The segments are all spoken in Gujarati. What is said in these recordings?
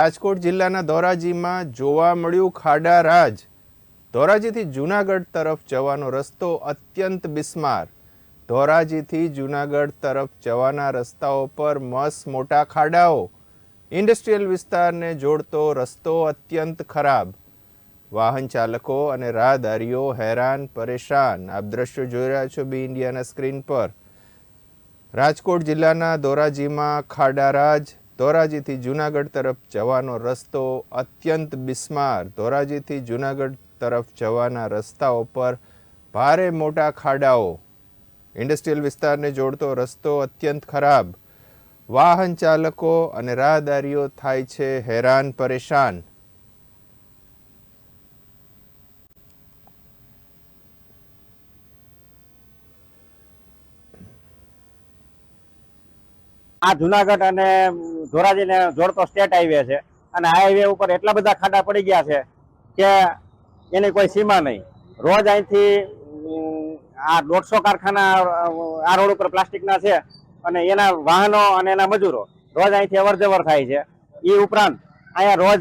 રાજકોટ જિલ્લાના ધોરાજીમાં જોવા મળ્યું ખાડા રાજ. ધોરાજીથી જૂનાગઢ તરફ જવાનો રસ્તો અત્યંત બિસ્માર. ધોરાજીથી જૂનાગઢ તરફ જવાના રસ્તાઓ પર મસ મોટા ખાડાઓ. ઇન્ડસ્ટ્રીયલ વિસ્તારને જોડતો રસ્તો અત્યંત ખરાબ. વાહન ચાલકો અને રાહદારીઓ હેરાન, પરેશાન. આપ દ્રશ્યો જોઈ રહ્યા છો બી ઇન્ડિયાના સ્ક્રીન પર. રાજકોટ જિલ્લાના ધોરાજીમાં ખાડારાજ ધોરાજીથી જૂનાગઢ તરફ જવાનો રસ્તો અત્યંત બિસ્માર. ધોરાજીથી જૂનાગઢ તરફ જવાના રસ્તાઓ પર ભારે મોટા ખાડાઓ. ઇન્ડસ્ટ્રીયલ વિસ્તારને જોડતો રસ્તો અત્યંત ખરાબ. વાહન ચાલકો અને રાહદારીઓ થાય છે હેરાન પરેશાન. આ જુનાગઢ અને ધોરાજીને જોડતો સ્ટેટ હાઈવે છે. અને હાઈવે ઉપર એટલા બધા ખાડા પડી ગયા છે કે એની કોઈ સીમા નહીં. રોજ અહીંથી આ દોઢસો કારખાના આ રોડ ઉપર પ્લાસ્ટિકના છે અને એના વાહનો અને એના મજૂરો રોજ અહીંથી અવર જવર થાય છે. એ ઉપરાંત અહીંયા રોજ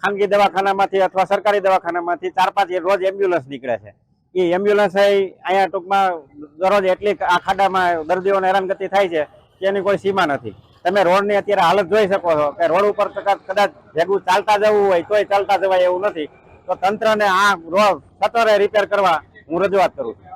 ખાનગી દવાખાનામાંથી અથવા સરકારી દવાખાનામાંથી ચાર પાંચ રોજ એમ્બ્યુલન્સ નીકળે છે. એ એમ્બ્યુલન્સ અહીંયા ટૂંકમાં દરરોજ એટલી આ ખાડામાં દર્દીઓને હેરાનગતિ થાય છે એની કોઈ સીમા નથી. તમે રોડની અત્યારે હાલત જોઈ શકો છો કે રોડ ઉપર કદાચ ભેગું ચાલતા જવું હોય, તોય ચાલતા જવાય એવું નથી. તો તંત્રને આ રોડ સત્વરે રિપેર કરવા હું રજૂઆત કરું છું.